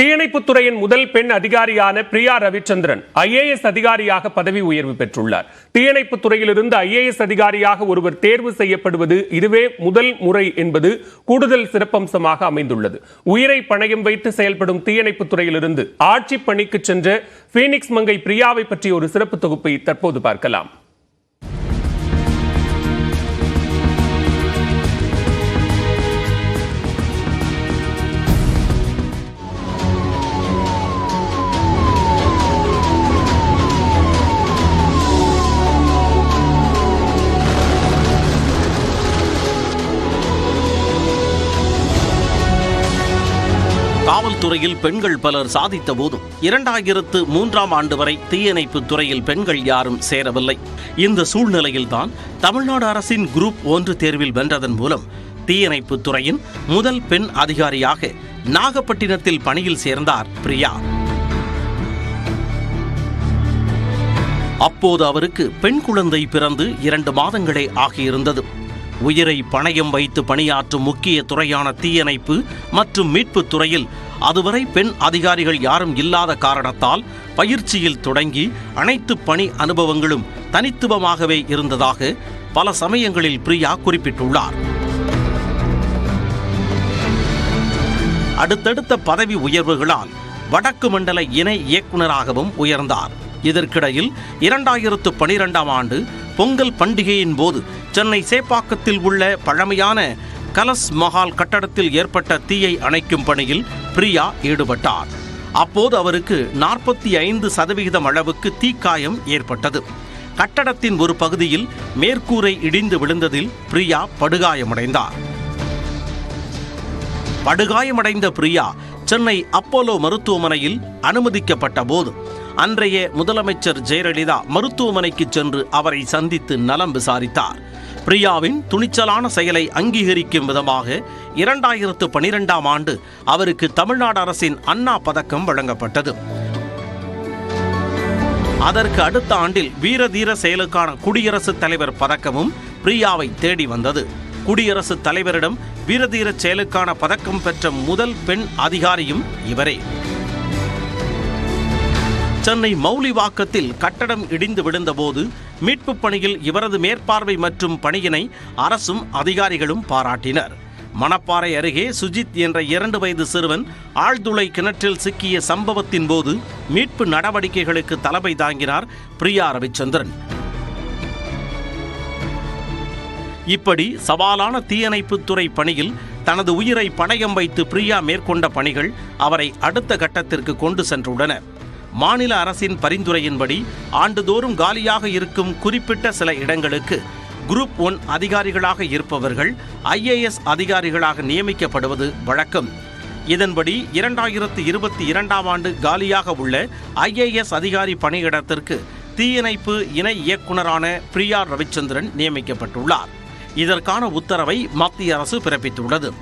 தீயணைப்புத்துறையின் முதல் பெண் அதிகாரியான பிரியா ரவிச்சந்திரன் ஐஏஎஸ் அதிகாரியாக பதவி உயர்வு பெற்றுள்ளார். தீயணைப்புத் துறையிலிருந்து ஐஏஎஸ் அதிகாரியாக ஒருவர் தேர்வு செய்யப்படுவது இதுவே முதல் முறை என்பது கூடுதல் சிறப்பம்சமாக அமைந்துள்ளது. உயிரை பணயம் வைத்து செயல்படும் தீயணைப்பு துறையிலிருந்து ஆட்சி பணிக்கு சென்ற பீனிக்ஸ் மங்கை பிரியாவை பற்றிய ஒரு சிறப்பு தொகுப்பை தற்போது பார்க்கலாம். துறையில் பெண்கள் பலர் சாதித்த போதும் இரண்டாயிரத்து மூன்றாம் ஆண்டு வரை தீயணைப்பு துறையில் பெண்கள் யாரும் சேரவில்லை. இந்த சூழ்நிலையில்தான் தமிழ்நாடு அரசின் குரூப் ஒன்று தேர்வில் வென்றதன் மூலம் தீயணைப்பு துறையின் முதல் பெண் அதிகாரியாக நாகப்பட்டினத்தில் பணியில் சேர்ந்தார் பிரியா. அப்போது அவருக்கு பெண் குழந்தை பிறந்து இரண்டு மாதங்களே ஆகியிருந்தது. உயிரை பணயம் வைத்து பணியாற்றும் முக்கிய துறையான தீயணைப்பு மற்றும் மீட்புத் துறையில் அதுவரை பெண் அதிகாரிகள் யாரும் இல்லாத காரணத்தால் பயிற்சியில் தொடங்கி அனைத்து பணி அனுபவங்களும் தனித்துவமாகவே இருந்ததாக பல சமயங்களில் பிரியா குறிப்பிட்டுள்ளார். அடுத்தடுத்த பதவி உயர்வுகளால் வடக்கு மண்டல இணை இயக்குநராகவும் உயர்ந்தார். இதற்கிடையில் இரண்டாயிரத்து பனிரெண்டாம் ஆண்டு பொங்கல் பண்டிகையின் போது சென்னை சேப்பாக்கத்தில் உள்ள பழமையான கலஸ் மஹால் கட்டடத்தில் ஏற்பட்ட தீயை அணைக்கும் பணியில் பிரியா ஈடுபட்டார். அப்போது அவருக்கு நாற்பத்தி ஐந்து சதவிகிதம் அளவுக்கு தீக்காயம் ஏற்பட்டது. கட்டடத்தின் ஒரு பகுதியில் மேற்கூரை இடிந்து விழுந்ததில் பிரியா படுகாயமடைந்தார். படுகாயமடைந்த பிரியா சென்னை அப்போலோ மருத்துவமனையில் அனுமதிக்கப்பட்ட போது அன்றைய முதலமைச்சர் ஜெயலலிதா மருத்துவமனைக்கு சென்று அவரை சந்தித்து நலம் விசாரித்தார். பிரியாவின் துணிச்சலான செயலை அங்கீகரிக்கும் விதமாக இரண்டாயிரத்து பனிரெண்டாம் ஆண்டு அவருக்கு தமிழ்நாடு அரசின் அண்ணா பதக்கம் வழங்கப்பட்டது. அதற்கு அடுத்த ஆண்டில் வீரதீர செயலுக்கான குடியரசுத் தலைவர் பதக்கமும் பிரியாவை தேடி வந்தது. குடியரசுத் தலைவரிடம் வீரதீர செயலுக்கான பதக்கம் பெற்ற முதல் பெண் அதிகாரியும் இவரே. சென்னை மௌலிவாக்கத்தில் கட்டடம் இடிந்து விழுந்தபோது மீட்புப் பணியில் இவரது மேற்பார்வை மற்றும் பணியினை அரசும் அதிகாரிகளும் பாராட்டினர். மணப்பாறை அருகே சுஜித் என்ற இரண்டு வயது சிறுவன் ஆழ்துளை கிணற்றில் சிக்கிய சம்பவத்தின் போது மீட்பு நடவடிக்கைகளுக்கு தலைமை தாங்கினார் பிரியா ரவிச்சந்திரன். இப்படி சவாலான தீயணைப்புத் துறை பணியில் தனது உயிரை பணயம் வைத்து பிரியா மேற்கொண்ட பணிகள் அவரை அடுத்த கட்டத்திற்கு கொண்டு சென்றுள்ளன. மாநில அரசின் பரிந்துரையின்படி ஆண்டுதோறும் காலியாக இருக்கும் குறிப்பிட்ட சில இடங்களுக்கு குரூப் ஒன் அதிகாரிகளாக இருப்பவர்கள் ஐஏஎஸ் அதிகாரிகளாக நியமிக்கப்படுவது வழக்கம். இதன்படி இரண்டாயிரத்து இருபத்தி இரண்டாம் ஆண்டு காலியாக உள்ள ஐஏஎஸ் அதிகாரி பணியிடத்திற்கு தீயணைப்பு இணை இயக்குனரான பிரியா ரவிச்சந்திரன் நியமிக்கப்பட்டுள்ளார். இதற்கான உத்தரவை மத்திய அரசு பிறப்பித்துள்ளது.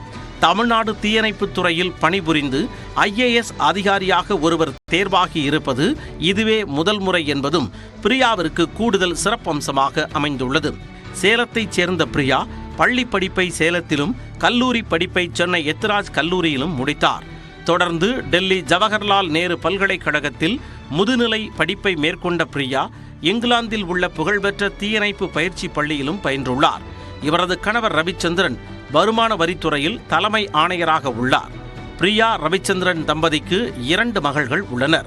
தமிழ்நாடு தீயணைப்புத் துறையில் பணிபுரிந்து ஐஏஎஸ் அதிகாரியாக ஒருவர் தேர்வாகி இருப்பது இதுவே முதல் முறை என்பதும் பிரியாவிற்கு கூடுதல் சிறப்பம்சமாக அமைந்துள்ளது. சேலத்தைச் சேர்ந்த பிரியா பள்ளி படிப்பை சேலத்திலும் கல்லூரி படிப்பை சென்னை எத்ராஜ் கல்லூரியிலும் முடித்தார். தொடர்ந்து டெல்லி ஜவஹர்லால் நேரு பல்கலைக்கழகத்தில் முதுநிலை படிப்பை மேற்கொண்ட பிரியா இங்கிலாந்தில் உள்ள புகழ்பெற்ற தீயணைப்பு பயிற்சி பள்ளியிலும் பயின்றுள்ளார். இவரது கணவர் ரவிச்சந்திரன் வருமான வரித்துறையில் தலைமை ஆணையராக உள்ளார். பிரியா ரவிச்சந்திரன் தம்பதிக்கு இரண்டு மகள்கள் உள்ளனர்.